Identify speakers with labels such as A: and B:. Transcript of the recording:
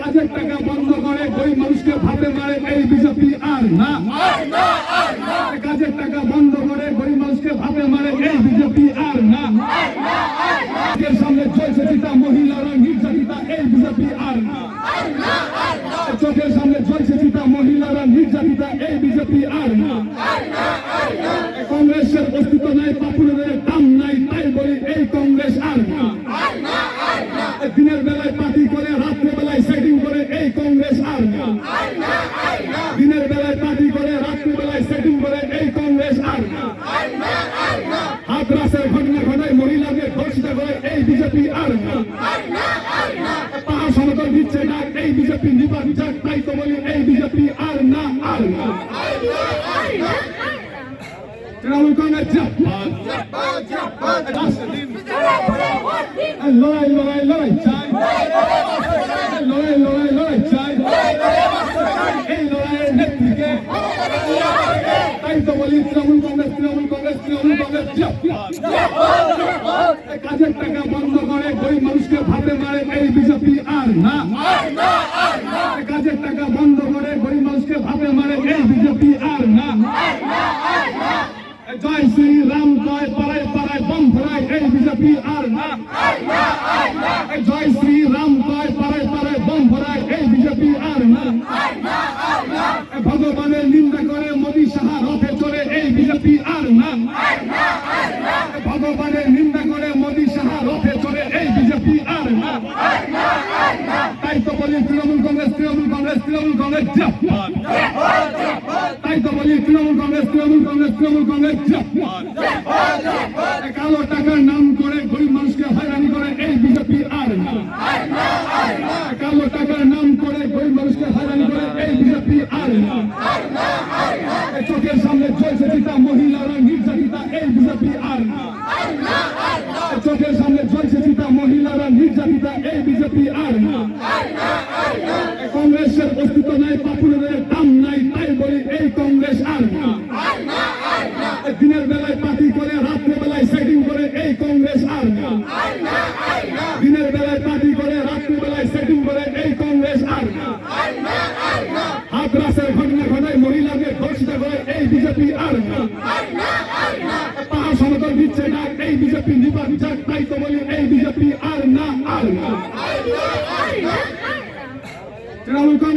A: কাজের টাকা বন্ধ করে গরিব মানুষকে ভাতে মারে, এই বিজেপি আর না। কাজের টাকা বন্ধ করে গরিব মানুষকে ভাতে মারে, এই বিজেপি আর না। সামনে চলছে চিতা মহিলারা, নির্যাতিতা, এই বিজেপি আর না। চোখের সামনে চলছে চিতা মহিলারা, নির্যাতিতা, এই বিজেপি আর না। কংগ্রেসের অস্তিত্ব নাই পাপুলের দিনের বেলায় পার্টি করে রাত্রে বেলায় সেটিং করে এই কংগ্রেস আর না। হাতরাসের ঘটনা ঘটায় মহিলাদের ধর্ষিত করে এই বিজেপি আর না। পাহাড় সমতল দিচ্ছে ডাক এই বিজেপি নিপাত যাক তাই তো বলি এই বিজেপি আর না আর না। তৃণমূল কংগ্রেস লড়াই লড়াই লড়াই চাই এই লড়াই লড়াই লড়াই চাই এই লড়াইয়ের নেত্রীকে তাই বলি তৃণমূল কংগ্রেস তৃণমূল কংগ্রেস তৃণমূল কংগ্রেস কাজের টাকা বন্ধ করে গরিব মানুষকে ভাতে মারে এই বিজেপি আর না। কাজের টাকা বন্ধ করে গরিব মানুষকে ভাতে মারে এই বিজেপি আর না। জয় শ্রী রাম, জয় পাড়ায় পাড়ায় ফোড়ায় এই বিজেপি আর না। জয় শ্রী রাম জয় পাড়ায় পাড়ায় বম ফোড়ায় এই বিজেপি আর না ভগবানের নিন্দা করে মোদী সাহা রথে চড়ে এই বিজেপি আর না ভগবানের নিন্দা করে মোদি সাহা রথে চড়ে এই বিজেপি আর না তাই তো বলি তৃণমূল কংগ্রেস তৃণমূল কংগ্রেস তৃণমূল কংগ্রেস। তাই তো বলি তৃণমূল কংগ্রেস তৃণমূল কংগ্রেস তৃণমূল কংগ্রেস জিন্দাবাদ। কালো টাকার নাম করে গরিব মানুষকে হয়রানি করে এই বিজেপি আর না কালো টাকার নাম করে গরিব মানুষকে হয়রানি করে এই বিজেপি আর না চোখের সামনে চলছে চিতা মহিলারা নির্যাতিতা এই বিজেপি আর না চোখের সামনে চলছে চিতা মহিলারা নির্যাতিতা এই বিজেপি আর না কংগ্রেসের অস্তিত্ব নাই পাপুলের দাম নাই তাই বলি এই কংগ্রেস আর না দিনের বেলায় পার্টি করে রাত্রে বেলায় সেটিং করে এই কংগ্রেস আর না। দিনের বেলায় পার্টি করে রাত্রে বেলায় সেটিং করে এই কংগ্রেস আর না। হাতরাসের ঘটনা ঘটায়, মহিলাদের ধর্ষিত করে এই বিজেপি আর না। পাহাড় সমতল দিচ্ছে ডাক এই বিজেপি নিপাত যাক তাই তো বলি এই বিজেপি আর না আর না। তৃণমূল কংগ্রেস।